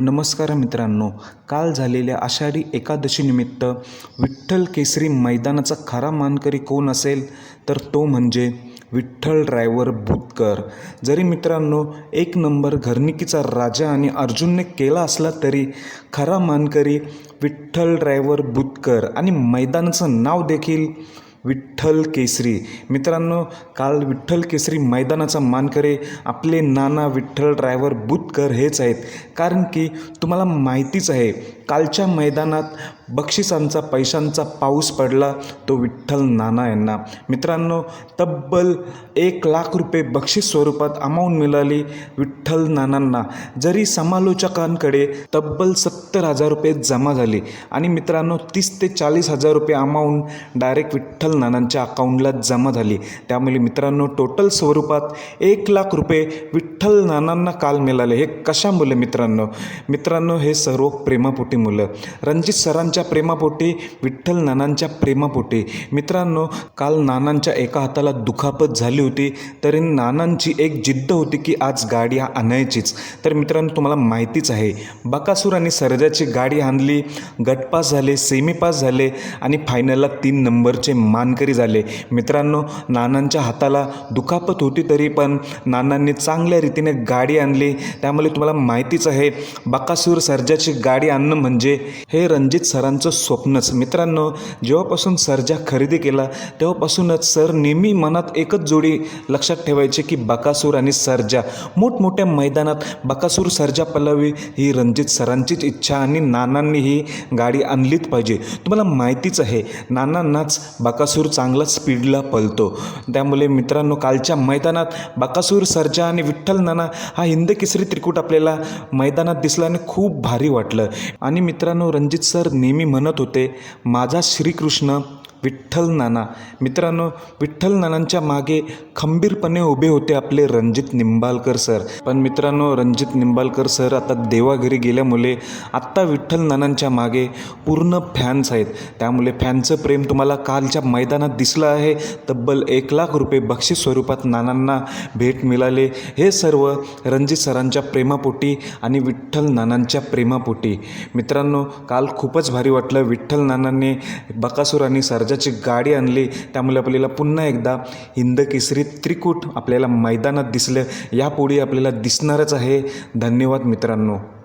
नमस्कार मित्रांनो काल झालेल्या आषाढी एकादशीनिमित्त विठ्ठल केसरी मैदानाचा खरा मानकरी कोण असेल? तर तो म्हणजे विठ्ठल ड्रायव्हर भूतकर. जरी मित्रांनो एक नंबर घरनिकीचा राजा आणि अर्जुनने केला असला तरी खरा मानकरी विठ्ठल ड्रायव्हर भूतकर आणि मैदानाचं नाव देखील विठ्ठल केसरी. मित्रांनो काल विठ्ठल केसरी मैदानाचा मानकरे आपले नाना विठ्ठल ड्रायव्हर बुतकर हेच आहेत. कारण की तुम्हाला माहितीच आहे कालच्या मैदानात बक्षिसांचा पैशांचा पाऊस पडला तो विठ्ठल नाना यांना. मित्रांनो तब्बल एक लाख रुपये बक्षीस स्वरूपात अमाऊंट मिळाली विठ्ठल नानांना. जरी समालोचकांकडे तब्बल सत्तर हजार रुपये जमा झाले आणि मित्रांनो तीस ते चाळीस हजार रुपये अमाऊंट डायरेक्ट विठ्ठल नानांच्या अकाउंटला जमा झाली. त्यामुळे मित्रांनो टोटल स्वरूपात एक लाख रुपये विठ्ठल नानांना काल मिळाले. हे कशामुळे मित्रांनो? मित्रांनो हे सर्व प्रेमापोटी मुलं. रणजित सरांच्या प्रेमापोटी विठ्ठल नानांच्या प्रेमापोटी. मित्रांनो काल नानांच्या एका हाताला दुखापत झाली होती तरी नानांची एक जिद्द होती की आज गाडी आणायचीच. तर मित्रांनो तुम्हाला माहितीच आहे बकासूर आणि सर्जाची गाडी आणली गटपास झाले सेमी पास झाले आणि फायनलला तीन नंबरचे मानकरी झाले. मित्रांनो नानांच्या हाताला दुखापत होती तरी पण नानांनी चांगल्या रीतीने गाडी आणली. त्यामुळे तुम्हाला माहितीच आहे बकासूर सर्जाची गाडी आणणं म्हणजे हे रणजित सरांचं स्वप्नच. मित्रांनो जेव्हापासून सर्जा खरेदी केला तेव्हापासूनच सर नेहमी मनात एकच जोडी लक्षात ठेवायचे की बकासूर आणि सरजा. मोठमोठ्या मैदानात बकासूर सरजा पलावी ही रणजित सरांचीच इच्छा आणि नानांनी ही गाडी आणलीच पाहिजे. तुम्हाला माहितीच आहे नानांनाच बकासूर चांगला स्पीडला पळतो. त्यामुळे मित्रांनो कालच्या मैदानात बकासूर सरजा आणि विठ्ठल नाना हा हिंद केसरी त्रिकूट आपल्याला मैदानात दिसला आणि खूप भारी वाटलं. आणि मित्रांनो रणजित सर नेहमी म्हणत होते माझा श्रीकृष्ण विठ्ठल नाना. मित्रांनो विठ्ठल नानांच्या मागे खंबीरपणे उभे होते आपले रणजित निंबाळकर सर. पण मित्रांनो रणजित निंबाळकर सर आता देवाघरी गेल्यामुळे आत्ता विठ्ठल नानांच्या मागे पूर्ण फॅन्स आहेत. त्यामुळे फॅनचं प्रेम तुम्हाला कालच्या मैदानात दिसलं आहे. तब्बल एक लाख रुपये बक्षीस स्वरूपात नानांना भेट मिळाले. हे सर्व रणजित सरांच्या प्रेमापोटी आणि विठ्ठल नानांच्या प्रेमापोटी. मित्रांनो काल खूपच भारी वाटलं विठ्ठल नानांनी बकासूर आणि सर्जाची गाडी आणली. त्यामुळे आपल्याला पुन्हा एकदा हिंद केसरी त्रिकूट आपल्याला मैदानात दिसलं. यापुढे आपल्याला दिसणारच आहे. धन्यवाद मित्रांनो.